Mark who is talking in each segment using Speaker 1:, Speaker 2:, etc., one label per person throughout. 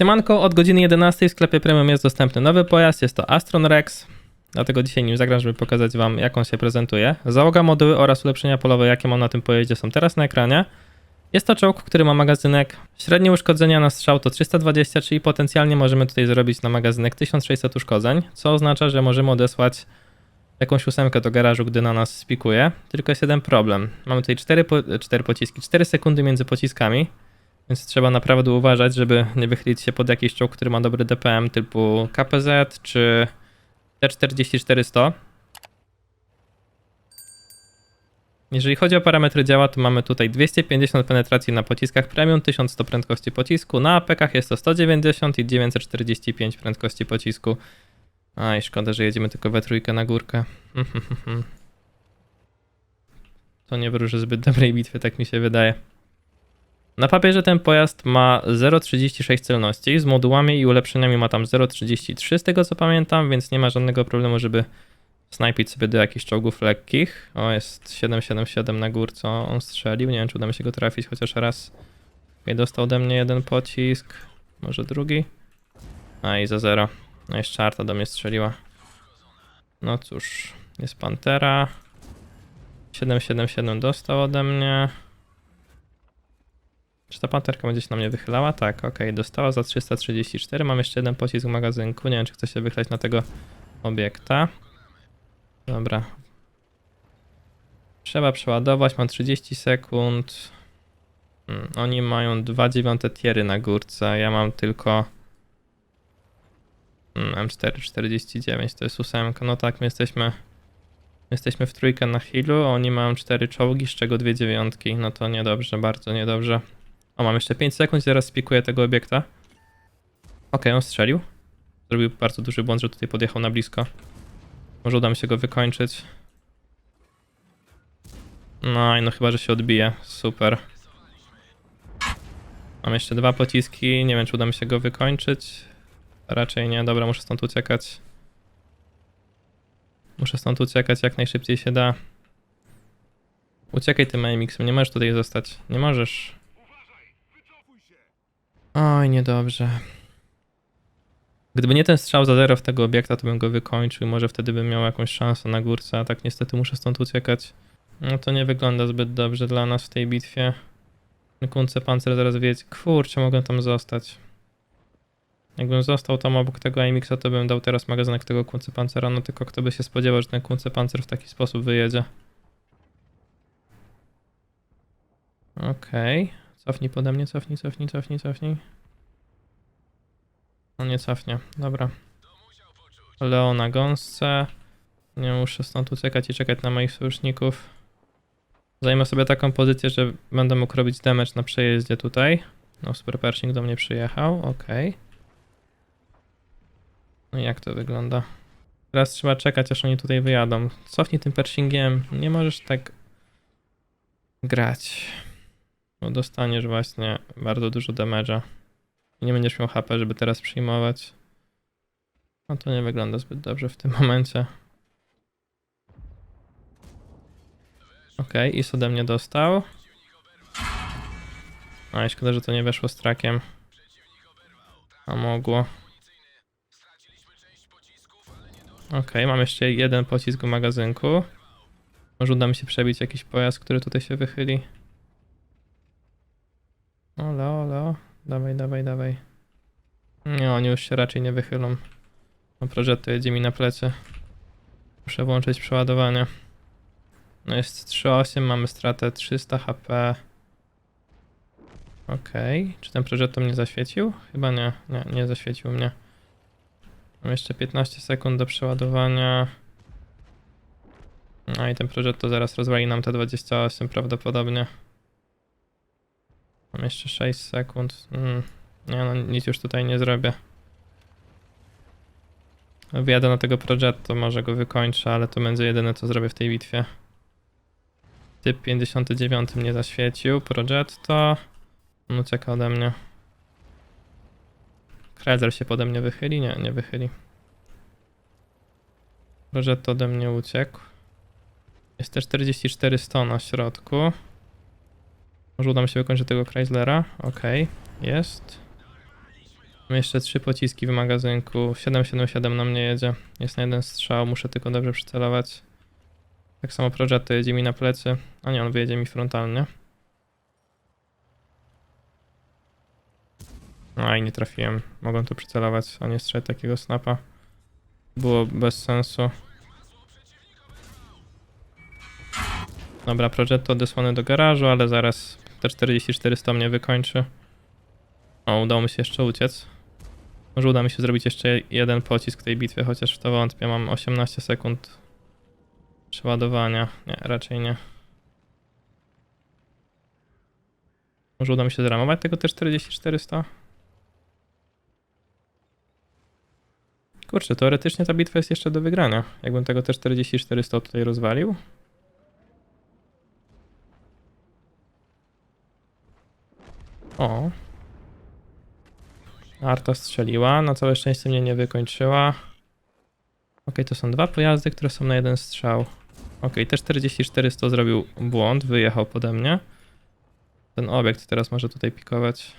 Speaker 1: Siemanko, od godziny 11 w sklepie premium jest dostępny nowy pojazd, jest to Astron Rex. Dlatego dzisiaj nim zagram, żeby pokazać wam jak on się prezentuje. Załoga moduły oraz ulepszenia polowe jakie mam na tym pojeździe są teraz na ekranie. Jest to czołg, który ma magazynek. Średnie uszkodzenia na strzał to 320, czyli potencjalnie możemy tutaj zrobić na magazynek 1600 uszkodzeń, co oznacza, że możemy odesłać jakąś ósemkę do garażu, gdy na nas spikuje. Tylko jest jeden problem. Mamy tutaj 4, po, 4 pociski, 4 sekundy między pociskami. Więc trzeba naprawdę uważać, żeby nie wychylić się pod jakiś czołg, który ma dobry DPM typu KPZ czy T44100. Jeżeli chodzi o parametry działa, to mamy tutaj 250 penetracji na pociskach premium, 1100 prędkości pocisku, na APK jest to 190 i 945 prędkości pocisku. Aj, szkoda, że jedziemy tylko we trójkę na górkę. To nie wróży zbyt dobrej bitwy, tak mi się wydaje. Na papierze ten pojazd ma 0,36 celności, z modułami i ulepszeniami ma tam 0,33 z tego co pamiętam, więc nie ma żadnego problemu, żeby snajpić sobie do jakichś czołgów lekkich. O, jest 777 na górce, on strzelił, nie wiem czy uda mi się go trafić chociaż raz. Okay, dostał ode mnie jeden pocisk, może drugi. A i za zero. No jeszcze arta do mnie strzeliła. No cóż, jest Pantera. 777 dostał ode mnie. Czy ta panterka będzie się na mnie wychylała? Tak, okej, dostała za 334. Mam jeszcze jeden pocisk w magazynku. Nie wiem, czy chce się wychylać na tego obiekta. Dobra. Trzeba przeładować, mam 30 sekund. Hmm, oni mają dwa dziewiąte tiery na górce, ja mam tylko hmm, M449, to jest ósemka. No tak, my jesteśmy my jesteśmy w trójkę na healu, a oni mają cztery czołgi, z czego dwie dziewiątki. No to niedobrze, bardzo niedobrze. O, mam jeszcze 5 sekund zaraz spikuję tego obiekta. Okej, on strzelił. Zrobił bardzo duży błąd, że tutaj podjechał na blisko. Może uda mi się go wykończyć. No i no chyba, że się odbije. Super. Mam jeszcze dwa pociski. Nie wiem, czy uda mi się go wykończyć. Raczej nie. Dobra, muszę stąd uciekać. Muszę stąd uciekać jak najszybciej się da. Uciekaj tym AMX-em, nie możesz tutaj zostać. Nie możesz. Oj, niedobrze. Gdyby nie ten strzał za zero w tego obiekta, to bym go wykończył. Może wtedy bym miał jakąś szansę na górce, a tak niestety muszę stąd uciekać. No to nie wygląda zbyt dobrze dla nas w tej bitwie. Kunce pancer zaraz wiedzie. Kurczę, mogę tam zostać. Jakbym został tam obok tego AMX-a, to bym dał teraz magazynek tego kunce pancera, no tylko kto by się spodziewał, że ten kunce pancer w taki sposób wyjedzie. Okej. Okay. Cofnij pode mnie, cofnij, cofnij, cofnij, cofnij. No nie cofnie, dobra. Leo na gąsce. Nie muszę stąd uciekać i czekać na moich sojuszników. Zajmę sobie taką pozycję, że będę mógł robić damage na przejeździe tutaj. No, super pershing do mnie przyjechał, ok. No jak to wygląda? Teraz trzeba czekać, aż oni tutaj wyjadą. Cofnij tym pershingiem, nie możesz tak grać. Bo dostaniesz właśnie bardzo dużo damage'a. I nie będziesz miał HP, żeby teraz przyjmować. No to nie wygląda zbyt dobrze w tym momencie. Okay, Is ode mnie dostał. A szkoda, że to nie weszło z trakiem. A mogło. Okay, mam jeszcze jeden pocisk w magazynku. Może uda mi się przebić jakiś pojazd, który tutaj się wychyli. O, Leo, Leo. Dawaj, dawaj, dawaj. Nie, oni już się raczej nie wychylą. No Progetto jedzie mi na plecy. Muszę włączyć przeładowanie. No jest 3.8, mamy stratę 300 HP. Okej, okay. czy ten Progetto mnie zaświecił? Chyba nie, nie, nie zaświecił mnie. Mam jeszcze 15 sekund do przeładowania. No i ten Progetto zaraz rozwali nam te 28 prawdopodobnie. Mam jeszcze 6 sekund. Mm. Nie no, nic już tutaj nie zrobię. Wjadę na tego to może go wykończę, ale to będzie jedyne co zrobię w tej bitwie. Typ 59 mnie zaświecił, Progetto. On ucieka ode mnie. Krezer się pode mnie wychyli? Nie, nie wychyli. Progetto ode mnie uciekł. Jest też 44 100 na środku. Może uda mi się wykończyć tego Chryslera. Okej, okay. jest. Mam jeszcze trzy pociski w magazynku. 777 na mnie jedzie. Jest na jeden strzał, muszę tylko dobrze przycelować. Tak samo Progetto jedzie mi na plecy. A nie, on wyjedzie mi frontalnie. A i nie trafiłem. Mogłem tu przycelować, a nie strzelić takiego snapa. Było bez sensu. Dobra, Progetto odesłany do garażu, ale zaraz te 4400 mnie wykończy. O, udało mi się jeszcze uciec. Może uda mi się zrobić jeszcze jeden pocisk w tej bitwie, chociaż w to wątpię. Mam 18 sekund przeładowania. Nie, raczej nie. Może uda mi się zramować tego T4400? Kurczę, teoretycznie ta bitwa jest jeszcze do wygrania. Jakbym tego T4400 tutaj rozwalił. O. Arta strzeliła, na całe szczęście mnie nie wykończyła. Ok, to są dwa pojazdy, które są na jeden strzał. Ok, T4400 zrobił błąd, wyjechał pode mnie. Ten obiekt teraz może tutaj pikować.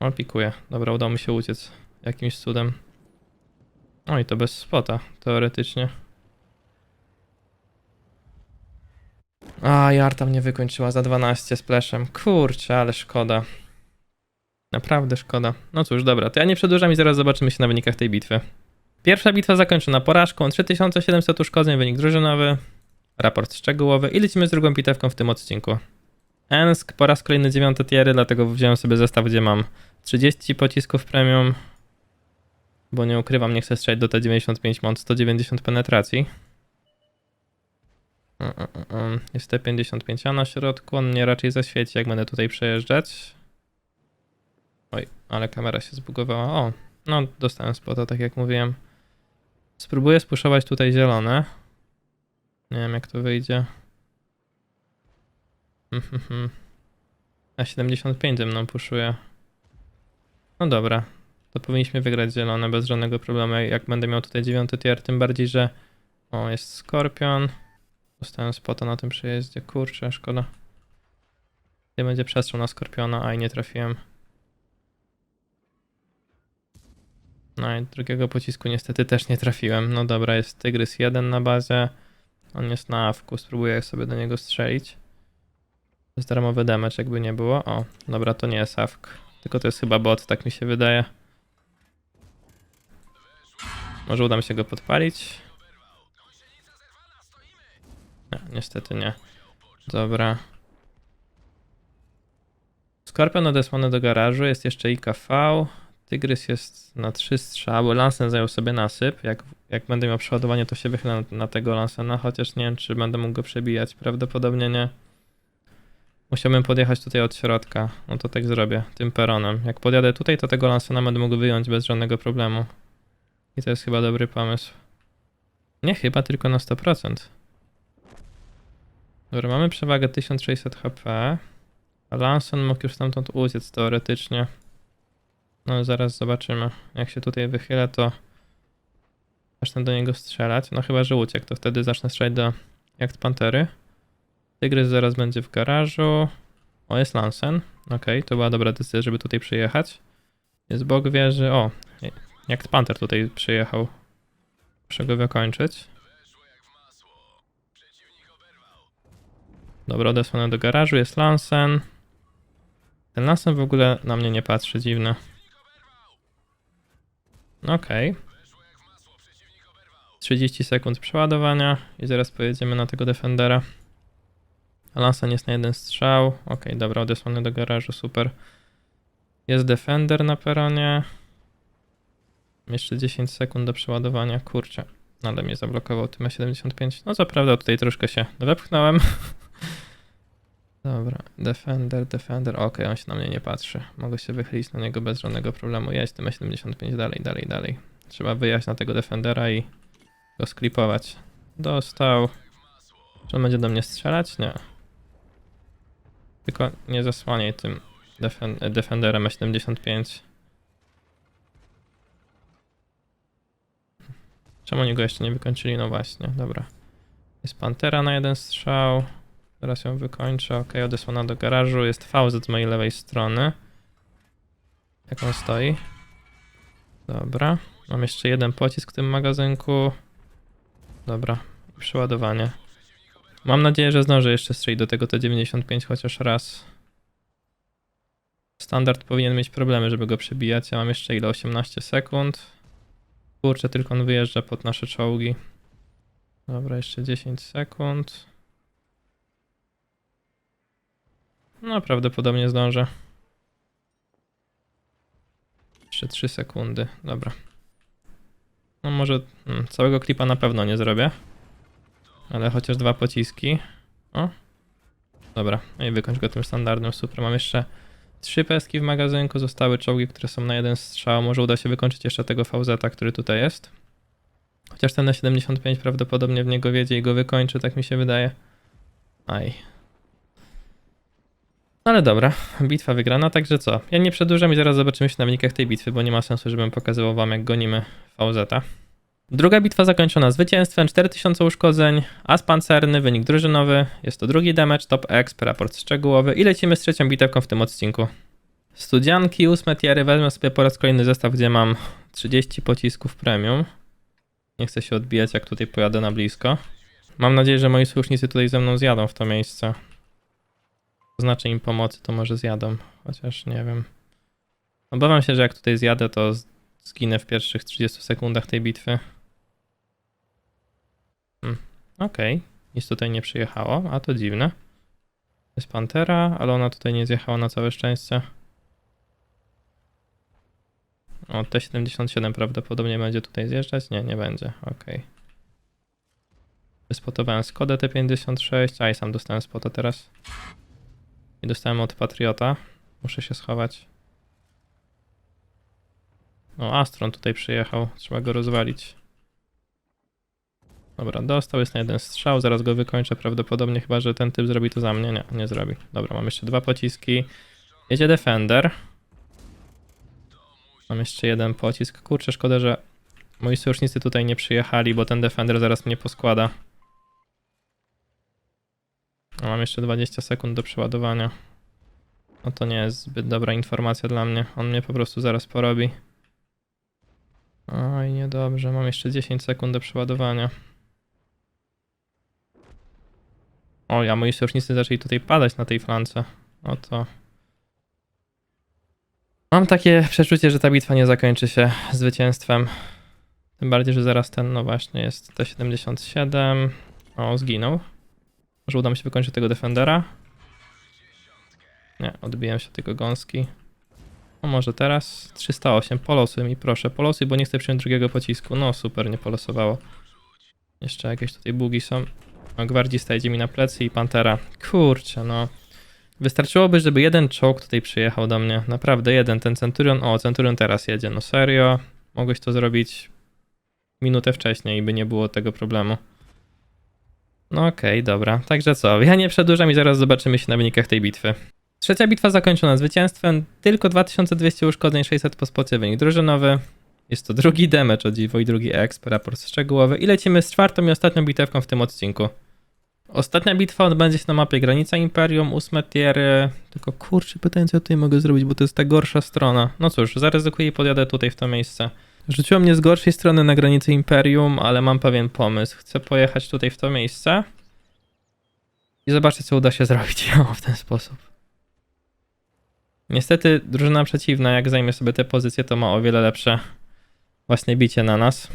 Speaker 1: On pikuje. Dobra, udało mi się uciec jakimś cudem. O i to bez spota, teoretycznie. A, Jarta mnie wykończyła za 12 splashem. Kurczę, ale szkoda. Naprawdę szkoda. No cóż, dobra, to ja nie przedłużam i zaraz zobaczymy się na wynikach tej bitwy. Pierwsza bitwa zakończona porażką, 3700 uszkodzeń, wynik drużynowy, raport szczegółowy i lecimy z drugą bitewką w tym odcinku. Ensk po raz kolejny dziewiąte tiery, dlatego wziąłem sobie zestaw, gdzie mam 30 pocisków premium, bo nie ukrywam, nie chcę strzelić do T95, mam 190 penetracji. Jest T55 na środku, on mnie raczej zaświeci, jak będę tutaj przejeżdżać. Oj, ale kamera się zbugowała. O, no dostałem spota, tak jak mówiłem. Spróbuję spuszować tutaj zielone. Nie wiem jak to wyjdzie. A 75 ze mną puszuje. No dobra. To powinniśmy wygrać zielone bez żadnego problemu. Jak będę miał tutaj dziewiąty tier, tym bardziej, że... O, jest Skorpion. Dostałem spota na tym przejeździe. Kurczę, szkoda. Gdzie będzie przestrzał na Skorpiona? A i nie trafiłem. No i drugiego pocisku niestety też nie trafiłem. No dobra, jest Tygrys 1 na bazie. On jest na awku, spróbuję sobie do niego strzelić. To jest darmowy damage, jakby nie było. O, dobra, to nie jest awk. Tylko to jest chyba bot, tak mi się wydaje. Może uda mi się go podpalić. Nie, niestety nie. Dobra. Skorpion odesłany do garażu, jest jeszcze IKV. Tygrys jest na trzy strzały. Lansen zajął sobie nasyp. Jak, jak będę miał przeładowanie, to się wychylę na, na tego Lansena, chociaż nie wiem, czy będę mógł go przebijać. Prawdopodobnie nie. Musiałbym podjechać tutaj od środka. No to tak zrobię, tym peronem. Jak podjadę tutaj, to tego Lansena będę mógł wyjąć bez żadnego problemu. I to jest chyba dobry pomysł. Nie chyba, tylko na 100%. Dobra, mamy przewagę 1600 HP. A Lanson mógł już stamtąd uciec teoretycznie. No zaraz zobaczymy. Jak się tutaj wychylę, to zacznę do niego strzelać. No chyba, że uciekł, to wtedy zacznę strzelać do Jakt Pantery. Tygrys zaraz będzie w garażu. O, jest Lansen. Okej, to była dobra decyzja, żeby tutaj przyjechać. Jest bok wieży. O, Jakt Panter tutaj przyjechał. Muszę go wykończyć. Dobra, odesłane do garażu. Jest Lansen. Ten Lansen w ogóle na mnie nie patrzy, dziwne. Okej. 30 sekund przeładowania i zaraz pojedziemy na tego Defendera. Lansan jest na jeden strzał. Okej, dobra, odesłany do garażu, super. Jest Defender na peronie. Jeszcze 10 sekund do przeładowania, kurczę. Ale mnie zablokował tym 75. No co prawda tutaj troszkę się wepchnąłem. Dobra, Defender, Defender, okej, on się na mnie nie patrzy. Mogę się wychylić na niego bez żadnego problemu. Jeźdź tym 75 dalej, dalej, dalej. Trzeba wyjść na tego Defendera i go sklipować. Dostał. Czy on będzie do mnie strzelać? Nie. Tylko nie zasłaniaj tym defen Defenderem 75. Czemu oni go jeszcze nie wykończyli? No właśnie, dobra. Jest Pantera na jeden strzał. Teraz ją wykończę. Ok, odesłana do garażu. Jest VZ z mojej lewej strony. Jak on stoi? Dobra. Mam jeszcze jeden pocisk w tym magazynku. Dobra. Przeładowanie. Mam nadzieję, że zdążę jeszcze strzelić do tego T95 chociaż raz. Standard powinien mieć problemy, żeby go przebijać. Ja mam jeszcze ile? 18 sekund. Kurczę, tylko on wyjeżdża pod nasze czołgi. Dobra, jeszcze 10 sekund. No, prawdopodobnie zdążę. Jeszcze 3 sekundy. Dobra. No może hmm, całego klipa na pewno nie zrobię. Ale chociaż dwa pociski. O. Dobra, no i wykończ go tym standardem. Super, mam jeszcze trzy peski w magazynku. Zostały czołgi, które są na jeden strzał. Może uda się wykończyć jeszcze tego VZ, który tutaj jest. Chociaż ten na 75 prawdopodobnie w niego wiedzie i go wykończy, tak mi się wydaje. Aj. No Ale dobra, bitwa wygrana, także co? Ja nie przedłużam i zaraz zobaczymy się na wynikach tej bitwy, bo nie ma sensu, żebym pokazywał wam jak gonimy VZ. Druga bitwa zakończona zwycięstwem, 4000 uszkodzeń, as pancerny, wynik drużynowy, jest to drugi damage, top exp, raport szczegółowy i lecimy z trzecią bitewką w tym odcinku. Studzianki, ósme tiery, wezmę sobie po raz kolejny zestaw, gdzie mam 30 pocisków premium. Nie chcę się odbijać, jak tutaj pojadę na blisko. Mam nadzieję, że moi sojusznicy tutaj ze mną zjadą w to miejsce. Znaczy im pomocy, to może zjadą, chociaż nie wiem. Obawiam się, że jak tutaj zjadę, to zginę w pierwszych 30 sekundach tej bitwy. Hmm. Okej, nic tutaj nie przyjechało, a to dziwne. Jest Pantera, ale ona tutaj nie zjechała na całe szczęście. O, T77 prawdopodobnie będzie tutaj zjeżdżać? Nie, nie będzie, okej. Wyspotowałem Skodę T56, a i sam dostałem spota teraz. I dostałem od Patriota. Muszę się schować. O, Astron tutaj przyjechał. Trzeba go rozwalić. Dobra, dostał, jest na jeden strzał, zaraz go wykończę prawdopodobnie, chyba że ten typ zrobi to za mnie. Nie, nie zrobi. Dobra, mam jeszcze dwa pociski. Jedzie Defender. Mam jeszcze jeden pocisk. Kurczę, szkoda, że moi sojusznicy tutaj nie przyjechali, bo ten Defender zaraz mnie poskłada. A Mam jeszcze 20 sekund do przeładowania. No to nie jest zbyt dobra informacja dla mnie. On mnie po prostu zaraz porobi. Oj, niedobrze. Mam jeszcze 10 sekund do przeładowania. Oj, a moi sojusznicy zaczęli tutaj padać na tej flance. Oto. Mam takie przeczucie, że ta bitwa nie zakończy się zwycięstwem. Tym bardziej, że zaraz ten, no właśnie, jest T77. O, zginął. Może uda mi się wykończyć tego Defendera? Nie, odbiłem się tego gąski. No może teraz 308, polosuj mi proszę, polosuj, bo nie chcę przyjąć drugiego pocisku. No super, nie polosowało. Jeszcze jakieś tutaj bugi są. O, gwardzista idzie mi na plecy i Pantera. Kurczę, no. Wystarczyłoby, żeby jeden czołg tutaj przyjechał do mnie. Naprawdę jeden, ten Centurion. O, Centurion teraz jedzie, no serio. Mogłeś to zrobić minutę wcześniej i by nie było tego problemu. No okej, dobra. Także co, ja nie przedłużam i zaraz zobaczymy się na wynikach tej bitwy. Trzecia bitwa zakończona zwycięstwem. Tylko 2200 uszkodzeń, 600 po spocie, wynik drużynowy. Jest to drugi damage o dziwo i drugi exp, raport szczegółowy. I lecimy z czwartą i ostatnią bitewką w tym odcinku. Ostatnia bitwa odbędzie się na mapie Granica Imperium, ósme tiery. Tylko kurczę, pytanie co tutaj mogę zrobić, bo to jest ta gorsza strona. No cóż, zaryzykuję i podjadę tutaj w to miejsce. Rzuciło mnie z gorszej strony na granicy Imperium, ale mam pewien pomysł. Chcę pojechać tutaj w to miejsce i zobaczyć, co uda się zrobić w ten sposób. Niestety drużyna przeciwna, jak zajmie sobie tę pozycję, to ma o wiele lepsze właśnie bicie na nas.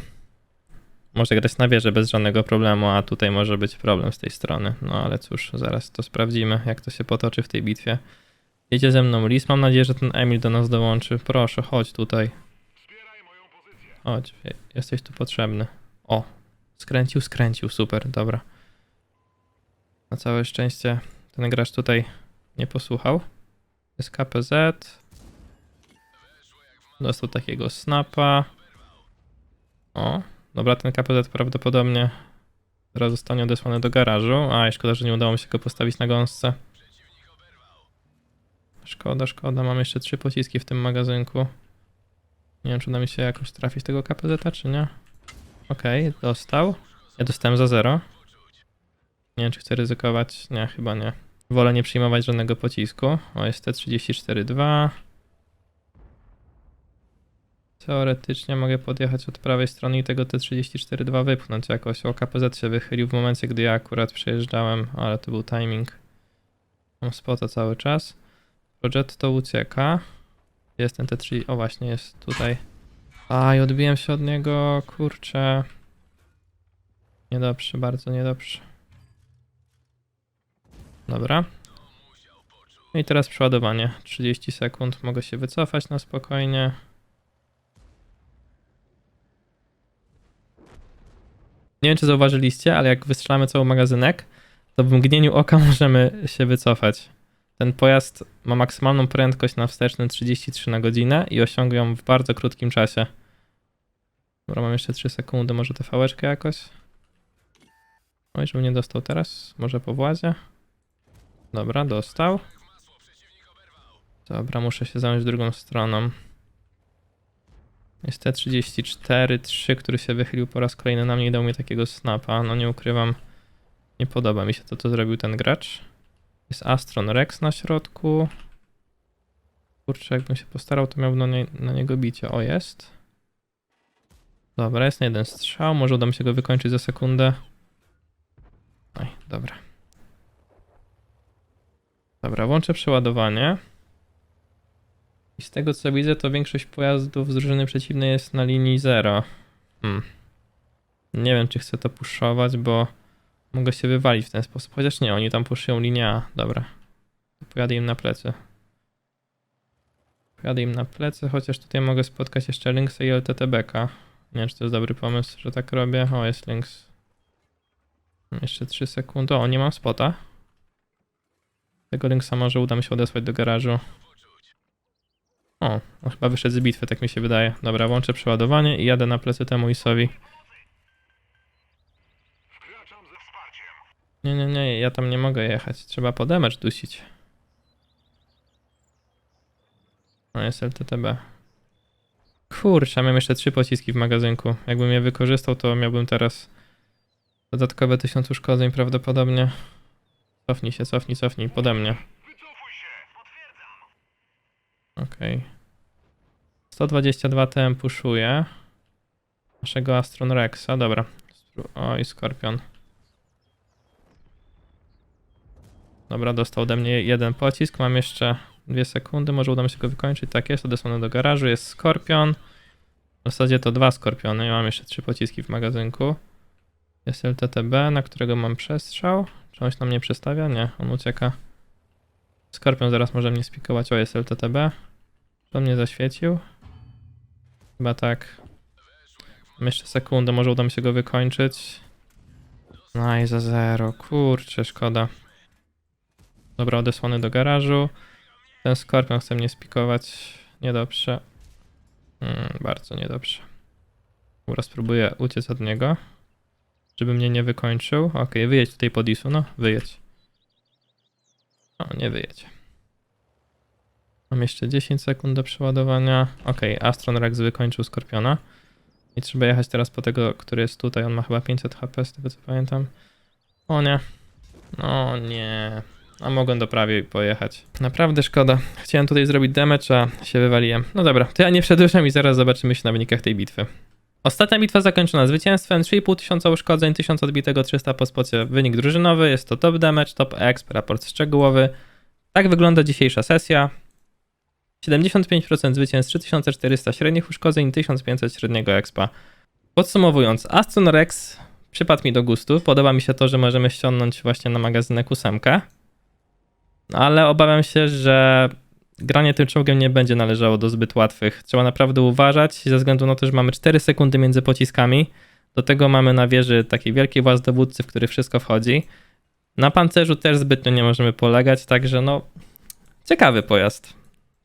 Speaker 1: Może grać na wieżę bez żadnego problemu, a tutaj może być problem z tej strony. No ale cóż, zaraz to sprawdzimy, jak to się potoczy w tej bitwie. Jedzie ze mną Lis, mam nadzieję, że ten Emil do nas dołączy. Proszę, chodź tutaj. Chodź, je- jesteś tu potrzebny. O, skręcił, skręcił, super, dobra. Na całe szczęście ten gracz tutaj nie posłuchał. Jest KPZ. Dostał takiego snapa. O, dobra, ten KPZ prawdopodobnie teraz zostanie odesłany do garażu. A, szkoda, że nie udało mi się go postawić na gąsce. Szkoda, szkoda. Mam jeszcze trzy pociski w tym magazynku. Nie wiem, czy uda mi się jakoś trafić tego KPZ, czy nie. Okej, dostał. Ja dostałem za zero. Nie wiem, czy chcę ryzykować. Nie, chyba nie. Wolę nie przyjmować żadnego pocisku. O, jest T34-2. Teoretycznie mogę podjechać od prawej strony i tego T34-2 wypchnąć jakoś. O, KPZ się wychylił w momencie, gdy ja akurat przejeżdżałem, ale to był timing. Mam spota cały czas. Projet to ucieka. Jest ten T3. O, właśnie, jest tutaj. A, i odbiłem się od niego, kurczę. Niedobrze, bardzo niedobrze. Dobra. No I teraz przeładowanie. 30 sekund. Mogę się wycofać na spokojnie. Nie wiem, czy zauważyliście, ale jak wystrzelamy cały magazynek, to w mgnieniu oka możemy się wycofać. Ten pojazd ma maksymalną prędkość na wstecznym 33 na godzinę i osiąga ją w bardzo krótkim czasie. Dobra, mam jeszcze 3 sekundy, może tę fałeczkę jakoś? Oj, żebym nie dostał teraz, może po władzie? Dobra, dostał. Dobra, muszę się zająć drugą stroną. Jest T34, 3, który się wychylił po raz kolejny na mnie i dał mi takiego snapa. No nie ukrywam, nie podoba mi się to, co zrobił ten gracz. Jest Astron Rex na środku. Kurczę, jakbym się postarał, to miałbym na, nie, na niego bicie. O, jest. Dobra, jest na jeden strzał. Może uda mi się go wykończyć za sekundę. Oj, dobra. Dobra, włączę przeładowanie. I z tego co widzę, to większość pojazdów z drużyny przeciwnej jest na linii 0. Hmm. Nie wiem, czy chcę to puszować, bo mogę się wywalić w ten sposób. Chociaż nie, oni tam puszują linię A. Dobra. Pojadę im na plecy. Pojadę im na plecy, chociaż tutaj mogę spotkać jeszcze Lynxa i LTTBK. Nie wiem, czy to jest dobry pomysł, że tak robię. O, jest Lynx. Jeszcze 3 sekundy. O, nie mam spota. Tego Lynxa może uda mi się odesłać do garażu. O, chyba wyszedł z bitwy, tak mi się wydaje. Dobra, włączę przeładowanie i jadę na plecy temu Isowi. Nie, nie, nie, ja tam nie mogę jechać. Trzeba po damage dusić. No jest LTTB. Kurczę, mam jeszcze trzy pociski w magazynku. Jakbym je wykorzystał, to miałbym teraz dodatkowe tysiąc uszkodzeń prawdopodobnie. Cofnij się, cofnij, cofnij, pode mnie. Okej. 122 TM puszuje. Naszego Astron Rexa, dobra. Spró- O, i Skorpion. Dobra, dostał ode mnie jeden pocisk. Mam jeszcze dwie sekundy, może uda mi się go wykończyć. Tak jest, odesłany do garażu. Jest Skorpion. W zasadzie to dwa Skorpiony. Ja mam jeszcze trzy pociski w magazynku. Jest LTTB, na którego mam przestrzał. Czy on się na mnie przestawia? Nie, on ucieka. Skorpion zaraz może mnie spikować. O, jest LTTB. On mnie zaświecił? Chyba tak. Mam jeszcze sekundę, może uda mi się go wykończyć. No i za zero. Kurczę, szkoda. Dobra, odesłany do garażu. Ten skorpion chce mnie spikować. Niedobrze. Mm, bardzo niedobrze. Dobra, spróbuję uciec od niego. Żeby mnie nie wykończył. Okej, wyjedź tutaj pod Isu, no, wyjedź. O, nie wyjedź. Mam jeszcze 10 sekund do przeładowania. Okej, Astron Rex wykończył Skorpiona. I trzeba jechać teraz po tego, który jest tutaj. On ma chyba 500 HP, z tego co pamiętam. O nie. No nie. A mogłem do prawej pojechać. Naprawdę szkoda. Chciałem tutaj zrobić damage, a się wywaliłem. No dobra, to ja nie przedłużam i zaraz zobaczymy się na wynikach tej bitwy. Ostatnia bitwa zakończona zwycięstwem, 3,5 tysiąca uszkodzeń, 1000 odbitego, 300 po spocie. Wynik drużynowy, jest to top damage, top exp, raport szczegółowy. Tak wygląda dzisiejsza sesja. 75% zwycięstw, 3400 średnich uszkodzeń, 1500 średniego expa. Podsumowując, Aston Rex przypadł mi do gustu. Podoba mi się to, że możemy ściągnąć właśnie na magazynek ósemkę. Ale obawiam się, że granie tym czołgiem nie będzie należało do zbyt łatwych. Trzeba naprawdę uważać ze względu na to, że mamy 4 sekundy między pociskami. Do tego mamy na wieży taki wielki właz dowódcy, w który wszystko wchodzi. Na pancerzu też zbytnio nie możemy polegać, także no ciekawy pojazd.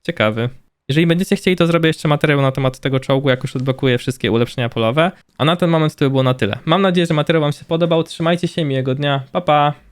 Speaker 1: Ciekawy. Jeżeli będziecie chcieli, to zrobię jeszcze materiał na temat tego czołgu, jak już odblokuję wszystkie ulepszenia polowe. A na ten moment to by było na tyle. Mam nadzieję, że materiał Wam się podobał. Trzymajcie się, miłego dnia. Pa, pa!